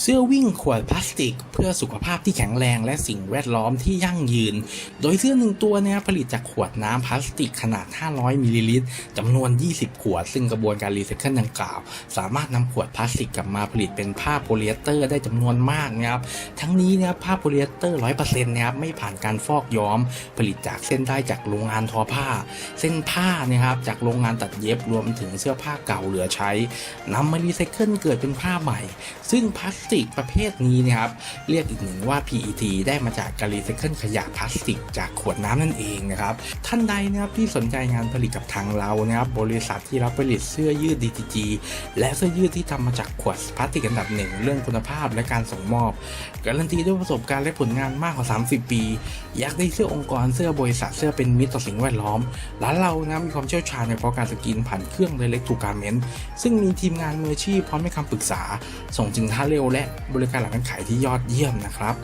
เสื้อวิ่งขวดพลาสติก เพื่อสุขภาพที่แข็งแรงและสิ่งแวดล้อมที่ยั่งยืน โดยเสื้อหนึ่งตัวเนี่ยผลิตจากขวดน้ำพลาสติกขนาด 500 มิลลิลิตรจำนวน 20 ขวด ซึ่งกระบวนการรีไซเคิลดังกล่าว สามารถนำขวดพลาสติกกลับมาผลิตเป็นผ้าโพลีเอสเตอร์ได้จำนวนมากนะครับ ทั้งนี้นะครับผ้าโพลีเอสเตอร์ 100%นะครับไม่ผ่านการฟอกย้อม ผลิตจากเส้นได้จากโรงงานทอผ้า เส้นผ้าเนะครับจากโรงงานตัดเย็บรวมถึงเสื้อผ้าเก่าเหลือใช้นำมารีไซเคิลเกิดเป็นผ้าใหม่ ซึ่งพลาสสติกประเภทนี้นะครับ เรียกอีกหนึ่งว่า PET ได้มาจากการรีไซเคิลขยะพลาสติก จากขวดน้ำนั่นเองนะครับ ท่านใดนะครับที่สนใจงานผลิตกับทางเรานะครับ บริษัทที่รับผลิตเสื้อยืด DTG และเสื้อยืดที่ทำมาจากขวดพลาสติกอันดับหนึ่งเรื่องคุณภาพและการส่งมอบ การันตีด้วยประสบการณ์และผลงานมากกว่า 30 ปี อยากได้เสื้อองค์กรเสื้อบริษัทเสื้อเป็นมิตรต่อสิ่งแวดล้อมร้านเรานะมีความเชี่ยวชาญในเพราะการสกรีนผ่านเครื่อง Direct to Garment ซึ่งมีทีมงานมืออาชีพพร้อมให้คำปรึกษา ส่งถึงท่าเร็วและบริการหลังการขายที่ยอดเยี่ยมนะครับ